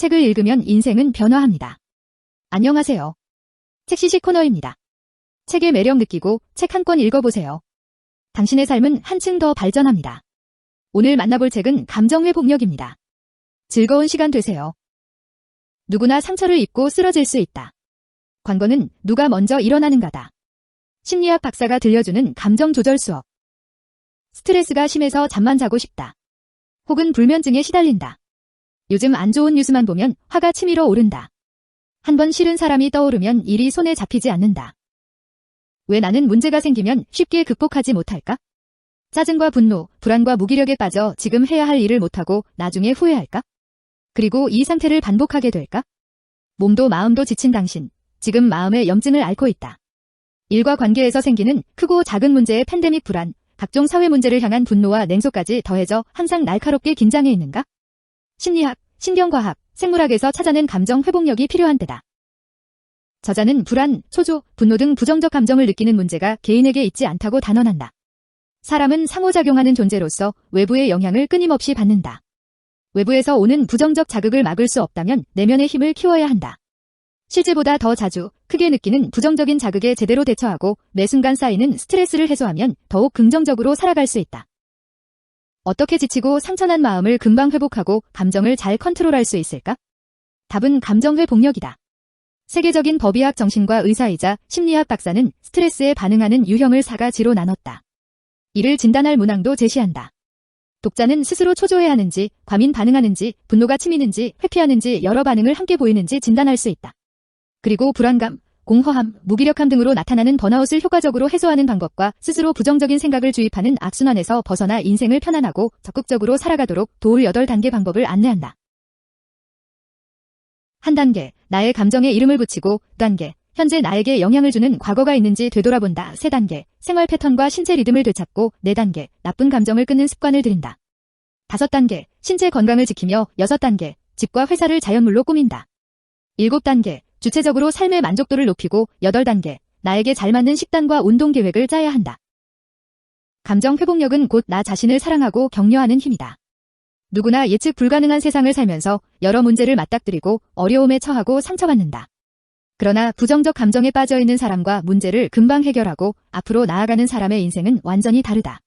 책을 읽으면 인생은 변화합니다. 안녕하세요. 책시시 코너입니다. 책의 매력 느끼고 책 한 권 읽어보세요. 당신의 삶은 한층 더 발전합니다. 오늘 만나볼 책은 감정회복력입니다. 즐거운 시간 되세요. 누구나 상처를 입고 쓰러질 수 있다. 관건은 누가 먼저 일어나는가다. 심리학 박사가 들려주는 감정 조절 수업. 스트레스가 심해서 잠만 자고 싶다. 혹은 불면증에 시달린다. 요즘 안 좋은 뉴스만 보면 화가 치밀어 오른다. 한 번 싫은 사람이 떠오르면 일이 손에 잡히지 않는다. 왜 나는 문제가 생기면 쉽게 극복하지 못할까? 짜증과 분노, 불안과 무기력에 빠져 지금 해야 할 일을 못하고 나중에 후회할까? 그리고 이 상태를 반복하게 될까? 몸도 마음도 지친 당신, 지금 마음의 염증을 앓고 있다. 일과 관계에서 생기는 크고 작은 문제의 팬데믹 불안, 각종 사회 문제를 향한 분노와 냉소까지 더해져 항상 날카롭게 긴장해 있는가? 심리학, 신경과학, 생물학에서 찾아낸 감정 회복력이 필요한 때다. 저자는 불안, 초조, 분노 등 부정적 감정을 느끼는 문제가 개인에게 있지 않다고 단언한다. 사람은 상호작용하는 존재로서 외부의 영향을 끊임없이 받는다. 외부에서 오는 부정적 자극을 막을 수 없다면 내면의 힘을 키워야 한다. 실제보다 더 자주, 크게 느끼는 부정적인 자극에 제대로 대처하고 매 순간 쌓이는 스트레스를 해소하면 더욱 긍정적으로 살아갈 수 있다. 어떻게 지치고 상처난 마음을 금방 회복하고 감정을 잘 컨트롤할 수 있을까? 답은 감정 회복력이다. 세계적인 법의학 정신과 의사이자 심리학 박사는 스트레스에 반응하는 유형을 사 가지로 나눴다. 이를 진단할 문항도 제시한다. 독자는 스스로 초조해 하는지, 과민 반응하는지, 분노가 치미는지, 회피하는지 여러 반응을 함께 보이는지 진단할 수 있다. 그리고 불안감, 공허함, 무기력함 등으로 나타나는 번아웃을 효과적으로 해소하는 방법과 스스로 부정적인 생각을 주입하는 악순환에서 벗어나 인생을 편안하고 적극적으로 살아가도록 도울 8단계 방법을 안내한다. 한 단계, 나의 감정에 이름을 붙이고, 단계, 현재 나에게 영향을 주는 과거가 있는지 되돌아본다. 세 단계, 생활 패턴과 신체 리듬을 되찾고, 네 단계, 나쁜 감정을 끊는 습관을 들인다. 다섯 단계, 신체 건강을 지키며 여섯 단계, 집과 회사를 자연물로 꾸민다. 일곱 단계, 주체적으로 삶의 만족도를 높이고 여덟 단계 나에게 잘 맞는 식단과 운동 계획을 짜야 한다. 감정 회복력은 곧 나 자신을 사랑하고 격려하는 힘이다. 누구나 예측 불가능한 세상을 살면서 여러 문제를 맞닥뜨리고 어려움에 처하고 상처받는다. 그러나 부정적 감정에 빠져 있는 사람과 문제를 금방 해결하고 앞으로 나아가는 사람의 인생은 완전히 다르다.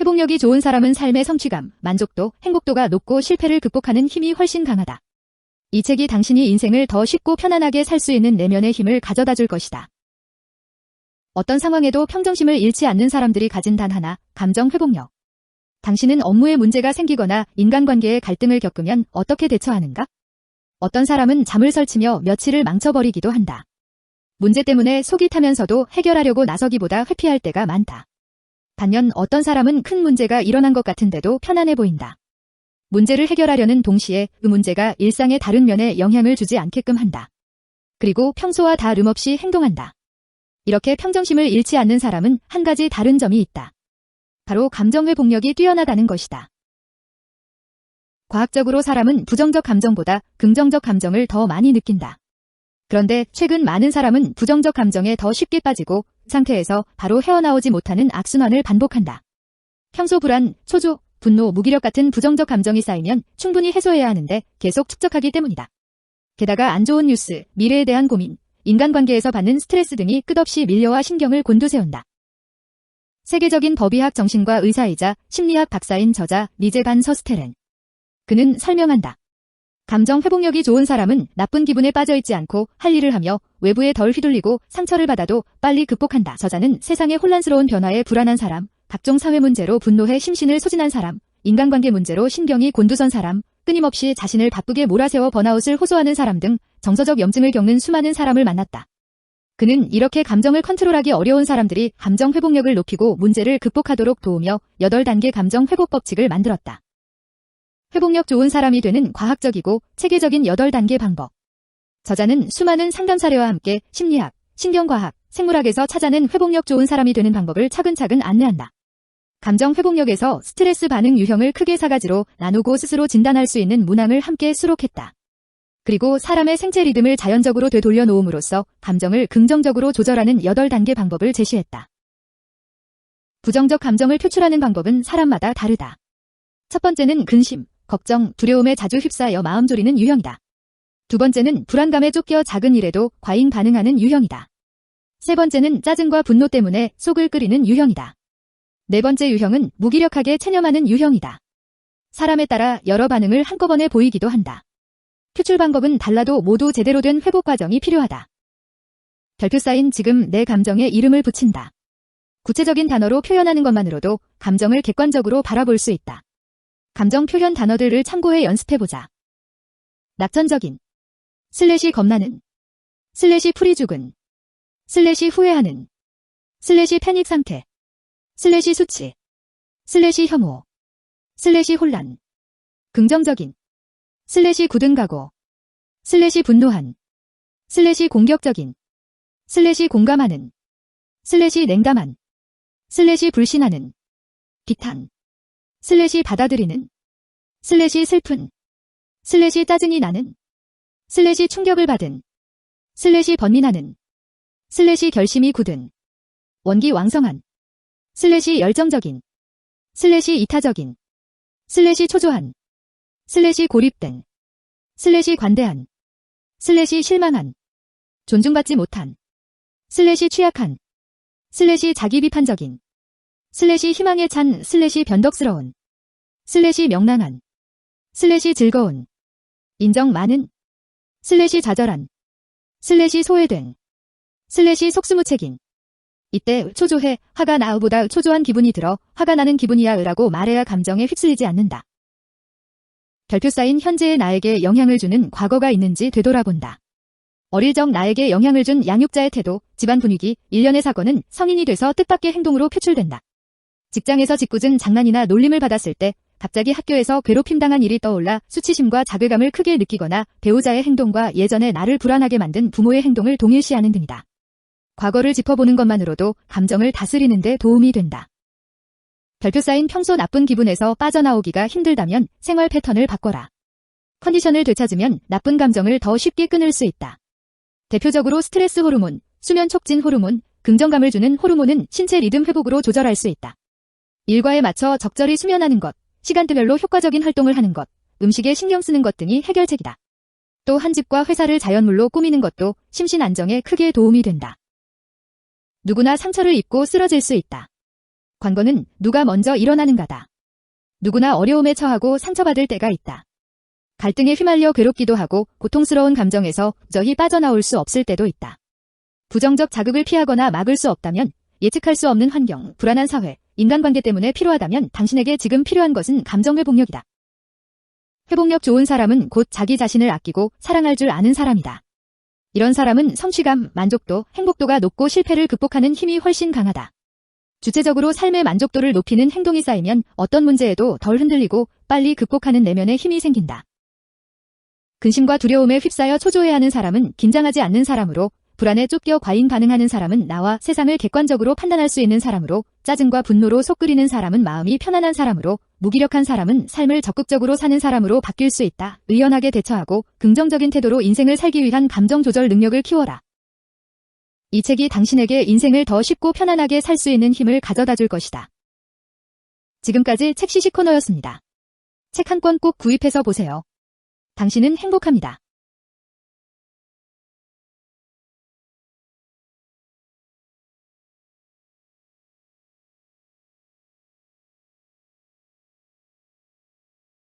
회복력이 좋은 사람은 삶의 성취감, 만족도, 행복도가 높고 실패를 극복하는 힘이 훨씬 강하다. 이 책이 당신이 인생을 더 쉽고 편안하게 살 수 있는 내면의 힘을 가져다 줄 것이다. 어떤 상황에도 평정심을 잃지 않는 사람들이 가진 단 하나, 감정 회복력. 당신은 업무에 문제가 생기거나 인간관계에 갈등을 겪으면 어떻게 대처하는가? 어떤 사람은 잠을 설치며 며칠을 망쳐버리기도 한다. 문제 때문에 속이 타면서도 해결하려고 나서기보다 회피할 때가 많다. 반면 어떤 사람은 큰 문제가 일어난 것 같은데도 편안해 보인다. 문제를 해결하려는 동시에 그 문제가 일상의 다른 면에 영향을 주지 않게끔 한다. 그리고 평소와 다름 없이 행동한다. 이렇게 평정심을 잃지 않는 사람은 한 가지 다른 점이 있다. 바로 감정 회복력이 뛰어나다는 것이다. 과학적으로 사람은 부정적 감정보다 긍정적 감정을 더 많이 느낀다. 그런데 최근 많은 사람은 부정적 감정에 더 쉽게 빠지고 상태에서 바로 헤어나오지 못하는 악순환을 반복한다. 평소 불안, 초조, 분노, 무기력 같은 부정적 감정이 쌓이면 충분히 해소해야 하는데 계속 축적하기 때문이다. 게다가 안 좋은 뉴스, 미래에 대한 고민, 인간관계에서 받는 스트레스 등이 끝없이 밀려와 신경을 곤두세운다. 세계적인 법의학 정신과 의사이자 심리학 박사인 저자 리제반 서스테렌. 그는 설명한다. 감정 회복력이 좋은 사람은 나쁜 기분에 빠져있지 않고 할 일을 하며 외부에 덜 휘둘리고 상처를 받아도 빨리 극복한다. 저자는 세상의 혼란스러운 변화에 불안한 사람, 각종 사회 문제로 분노해 심신을 소진한 사람, 인간관계 문제로 신경이 곤두선 사람, 끊임없이 자신을 바쁘게 몰아세워 번아웃을 호소하는 사람 등 정서적 염증을 겪는 수많은 사람을 만났다. 그는 이렇게 감정을 컨트롤하기 어려운 사람들이 감정 회복력을 높이고 문제를 극복하도록 도우며 8단계 감정 회복 법칙을 만들었다. 회복력 좋은 사람이 되는 과학적이고 체계적인 8단계 방법. 저자는 수많은 상담 사례와 함께 심리학, 신경과학, 생물학에서 찾아낸 회복력 좋은 사람이 되는 방법을 차근차근 안내한다. 감정 회복력에서 스트레스 반응 유형을 크게 사가지로 나누고 스스로 진단할 수 있는 문항을 함께 수록했다. 그리고 사람의 생체 리듬을 자연적으로 되돌려 놓음으로써 감정을 긍정적으로 조절하는 8단계 방법을 제시했다. 부정적 감정을 표출하는 방법은 사람마다 다르다. 첫 번째는 근심, 걱정, 두려움에 자주 휩싸여 마음 졸이는 유형이다. 두 번째는 불안감에 쫓겨 작은 일에도 과잉 반응하는 유형이다. 세 번째는 짜증과 분노 때문에 속을 끓이는 유형이다. 네 번째 유형은 무기력하게 체념하는 유형이다. 사람에 따라 여러 반응을 한꺼번에 보이기도 한다. 표출 방법은 달라도 모두 제대로 된 회복 과정이 필요하다. 별표 쌓인 지금 내 감정에 이름을 붙인다. 구체적인 단어로 표현하는 것만으로도 감정을 객관적으로 바라볼 수 있다. 감정 표현 단어들을 참고해 연습해보자. 낙천적인 슬래시 겁나는 슬래시 풀이 죽은 슬래시 후회하는 슬래시 패닉 상태 슬래시 수치 슬래시 혐오 슬래시 혼란 긍정적인 슬래시 굳은 각오 슬래시 분노한 슬래시 공격적인 슬래시 공감하는 슬래시 냉담한 슬래시 불신하는 비탄 슬래시 받아들이는 슬래시 슬픈 슬래시 짜증이 나는 슬래시 충격을 받은 슬래시 번민하는 슬래시 결심이 굳은. 원기 왕성한. 슬래시 열정적인. 슬래시 이타적인. 슬래시 초조한. 슬래시 고립된. 슬래시 관대한. 슬래시 실망한. 존중받지 못한. 슬래시 취약한. 슬래시 자기 비판적인. 슬래시 희망에 찬 슬래시 변덕스러운. 슬래시 명랑한. 슬래시 즐거운. 인정 많은. 슬래시 좌절한. 슬래시 소외된 슬래시 속수무책인 이때 초조해 화가 나우보다 초조한 기분이 들어 화가 나는 기분이야 으라고 말해야 감정에 휩쓸리지 않는다. 별표 쌓인 현재의 나에게 영향을 주는 과거가 있는지 되돌아본다. 어릴 적 나에게 영향을 준 양육자의 태도, 집안 분위기, 일련의 사건은 성인이 돼서 뜻밖의 행동으로 표출된다. 직장에서 짓궂은 장난이나 놀림을 받았을 때 갑자기 학교에서 괴롭힘 당한 일이 떠올라 수치심과 자괴감을 크게 느끼거나 배우자의 행동과 예전에 나를 불안하게 만든 부모의 행동을 동일시하는 등이다. 과거를 짚어보는 것만으로도 감정을 다스리는 데 도움이 된다. 별표 쌓인 평소 나쁜 기분에서 빠져나오기가 힘들다면 생활 패턴을 바꿔라. 컨디션을 되찾으면 나쁜 감정을 더 쉽게 끊을 수 있다. 대표적으로 스트레스 호르몬, 수면 촉진 호르몬, 긍정감을 주는 호르몬은 신체 리듬 회복으로 조절할 수 있다. 일과에 맞춰 적절히 수면하는 것, 시간대별로 효과적인 활동을 하는 것, 음식에 신경 쓰는 것 등이 해결책이다. 또 한 집과 회사를 자연물로 꾸미는 것도 심신 안정에 크게 도움이 된다. 누구나 상처를 입고 쓰러질 수 있다. 관건은 누가 먼저 일어나는가다. 누구나 어려움에 처하고 상처받을 때가 있다. 갈등에 휘말려 괴롭기도 하고 고통스러운 감정에서 저히 빠져나올 수 없을 때도 있다. 부정적 자극을 피하거나 막을 수 없다면 예측할 수 없는 환경, 불안한 사회, 인간관계 때문에 필요하다면 당신에게 지금 필요한 것은 감정 회복력이다. 회복력 좋은 사람은 곧 자기 자신을 아끼고 사랑할 줄 아는 사람이다. 이런 사람은 성취감, 만족도, 행복도가 높고 실패를 극복하는 힘이 훨씬 강하다. 주체적으로 삶의 만족도를 높이는 행동이 쌓이면 어떤 문제에도 덜 흔들리고 빨리 극복하는 내면의 힘이 생긴다. 근심과 두려움에 휩싸여 초조해하는 사람은 긴장하지 않는 사람으로 불안에 쫓겨 과잉 반응하는 사람은 나와 세상을 객관적으로 판단할 수 있는 사람으로 짜증과 분노로 속 끓이는 사람은 마음이 편안한 사람으로 무기력한 사람은 삶을 적극적으로 사는 사람으로 바뀔 수 있다. 의연하게 대처하고 긍정적인 태도로 인생을 살기 위한 감정 조절 능력을 키워라. 이 책이 당신에게 인생을 더 쉽고 편안하게 살 수 있는 힘을 가져다 줄 것이다. 지금까지 책 시식 코너였습니다. 책 한 권 꼭 구입해서 보세요. 당신은 행복합니다.